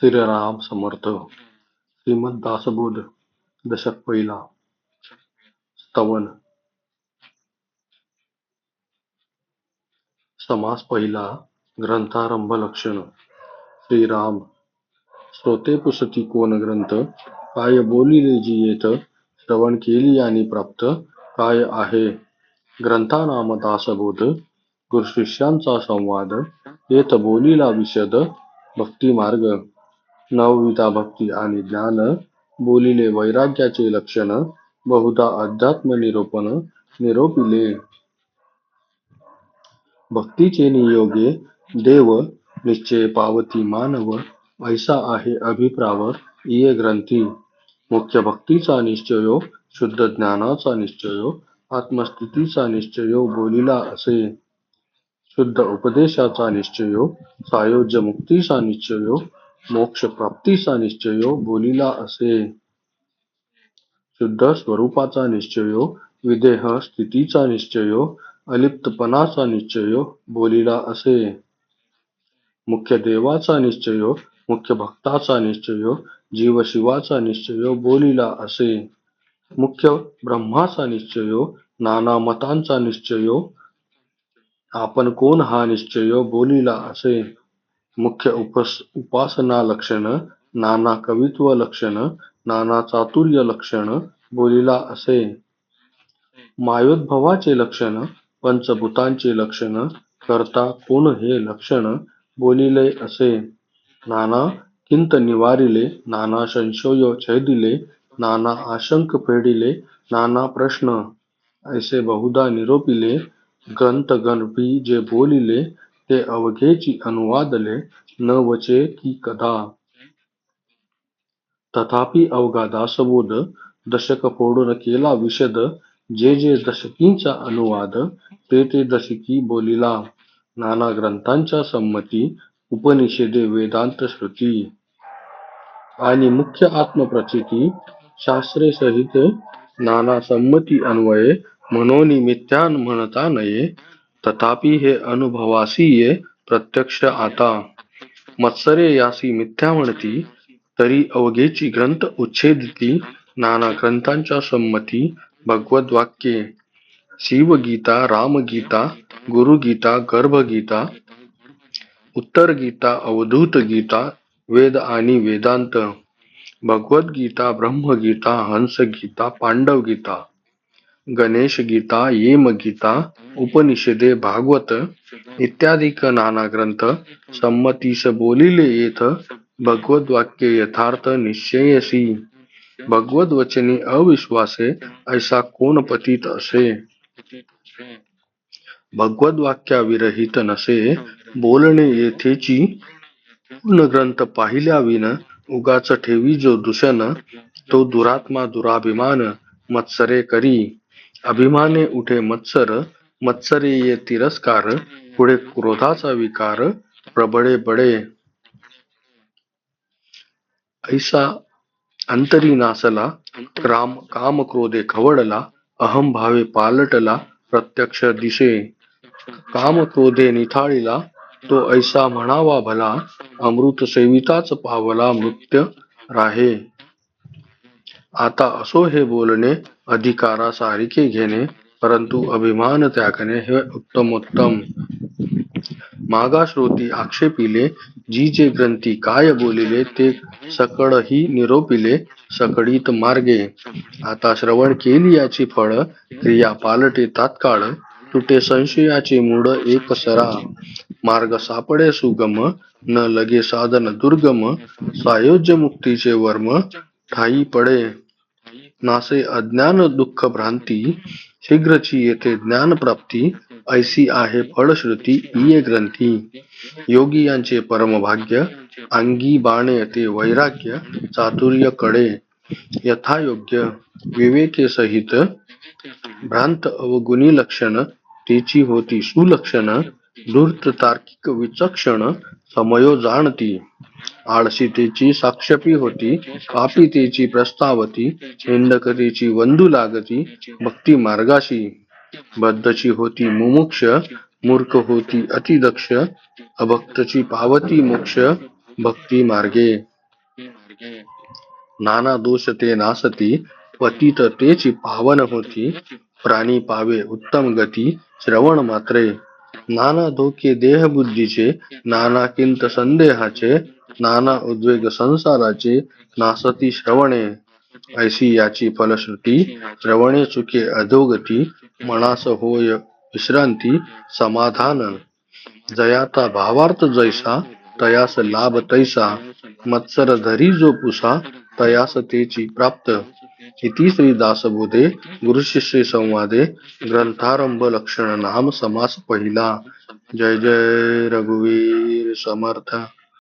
श्रीराम समर्थ श्रीमद दासबोध दशक पहिला स्तवन समास पहिला ग्रंथारंभ लक्षण श्रीराम. श्रोते पुसती कोण ग्रंथ? काय बोलिले जी येत? श्रवण केली आणि प्राप्त काय आहे? ग्रंथानाम दासबोध गुरुशिष्यांचा संवाद येत बोलीला विशद भक्ती मार्ग नवविधा भक्ती आणि ज्ञान बोलिले वैराग्याचे लक्षण बहुधा अध्यात्म निरूपण निरोपिले. भक्तीचे नियोगे देव निश्चय पावती मानव ऐसा आहे अभिप्रावर इये ग्रंथी. मुख्य भक्तीचा निश्चयो शुद्ध ज्ञानाचा निश्चयो आत्मस्थितीचा निश्चयो बोलिला असे. शुद्ध उपदेशाचा निश्चयो सायोज्य मुक्तीचा निश्चयो मोक्ष प्राप्तीचा निश्चयो बोलिला असे. शुद्ध स्वरूपाचा निश्चयो विदेह स्थितीचा निश्चयो अलिप्तपणाचा निश्चयो बोलिला असे. मुख्य देवाचा निश्चयो मुख्य भक्ताचा निश्चयो जीव शिवाचा निश्चयो बोलिला असे. मुख्य ब्रह्माचा निश्चयो नाना मतांचा निश्चयो आपण कोण हा निश्चयो बोलिला असे. मुख्य उपस उपासना लक्षण नाना कवित्व लक्षण नाना चातुर्य लक्षण बोलिला असे. मायोद्भवाचे लक्षण पंचभूतांचे लक्षण करता कोण हे लक्षण बोलिले असे. नाना किंत निवारिले नाना संशोय छेदिले नाना आशंक फेडिले नाना प्रश्न. ऐसे बहुधा निरोपिले ग्रंथ गणपी जे बोलिले ते अवघेची अनुवादले न वचे की कदा तथापि अवघा दासबोध दशक फोडून केला विशद जे जे दशकींचा अनुवाद ते ते दशकी बोलिला. नाना ग्रंथांच्या संमती उपनिषदे वेदांत श्रुती. आणि मुख्य आत्मप्रचिती शास्त्रे सहित नाना संमती अन्वये म्हणून मिथ्या म्हणता नये तथापि हे अनुभवासी ये प्रत्यक्ष आता. मत्सरे यासी मिथ्या म्हणती, तरी अवघेची ग्रंथ उच्छेदिती, नाना ग्रंथांच्या संमती भगवत वाक्ये. शिवगीता, रामगीता, गुरुगीता, गर्भगीता उत्तर गीता अवधूत गीता वेद आणि वेदांत. भगवद्गीता, ब्रह्मगीता, हंसगीता पांडव गणेशगीता गणेश गीता येम गीता उपनिषदे भागवत इत्यादिक नाना ग्रंथ संमतीस बोलिले येथ भगवत वाक्य यथार्थ निश्चयसी। भगवत वचने अविश्वासे ऐसा कोण पतित असे? भगवत वाक्याविरहित नसे बोलणे येथेची पूर्ण ग्रंथ पाहिल्या विन उगाच ठेवी जो दुषण तो दुरात्मा दुराभिमान मत्सरे करी। अभिमाने उठे मत्सर मत्सरी ये तिरस्कार पुढे क्रोधाचा विकार प्रबळे बडे. ऐसा अंतरी नासला क्राम काम क्रोधे खवडला अहम भावे पालटला प्रत्यक्ष दिशे. काम क्रोधे निथाळीला तो ऐसा म्हणावा भला अमृत सेविताच पावला मृत्य राहे. आता असो हे बोलणे अधिकारा सारखे घेणे परंतु अभिमान त्यागणे हे उत्तमोत्तम. मागा श्रोती आक्षेपिले जी जे ग्रंथी काय बोलिले ते सकळही निरोपिले सकळीत मार्गे. आता श्रवण केली याची फळ क्रिया पालटे तात्काळ तुटे संशयाचे मूड एक सरा. मार्ग सापडे सुगम न लगे साधन दुर्गम सायोज्य मुक्तीचे वर्म ठाई पडे। नासे अज्ञान दुःख भ्रांती शीघ्रची येथे ज्ञान प्राप्ती ऐसी आहे फळश्रुती इये ग्रंथी। योगी यांचे परमभाग्य अंगी बाणे ते वैराग्य चातुर्यकडे। यथायोग्य विवेके सहित भ्रांत अवगुणी लक्षण तिची होती सुलक्षण धूर्त तार्किक विचक्षण समयो जाणती। आळशीतेची साक्षपी होती पापितेची प्रस्तावती हिंडकतेची वंदू लागती भक्ती मार्गाशी बद्धची होती मुमुक्ष मूर्ख होती अतिदक्ष अभक्तची पावती मोक्ष भक्ती मार्गे नाना दोष ते नासती पतित तेची पावन होती प्राणी पावे उत्तम गती श्रवण मात्रे. नाना धोके देह बुद्धीचे नाना किंत संदेहाचे नाना उद्वेग संसाराचे नासती श्रवणे. ऐशी याची फलश्रुती श्रवणे चुके अधोगती मनास होय विश्रांती समाधान. जयाता भावार्थ जैसा तयास लाभ तैसा. मत्सर धरी जो पुसा तयास तेची प्राप्त. इति श्री दासबोधे गुरुशिष्य संवादे ग्रंथारंभ लक्षण नाम समास पहिला. जय जय रघुवीर समर्थ.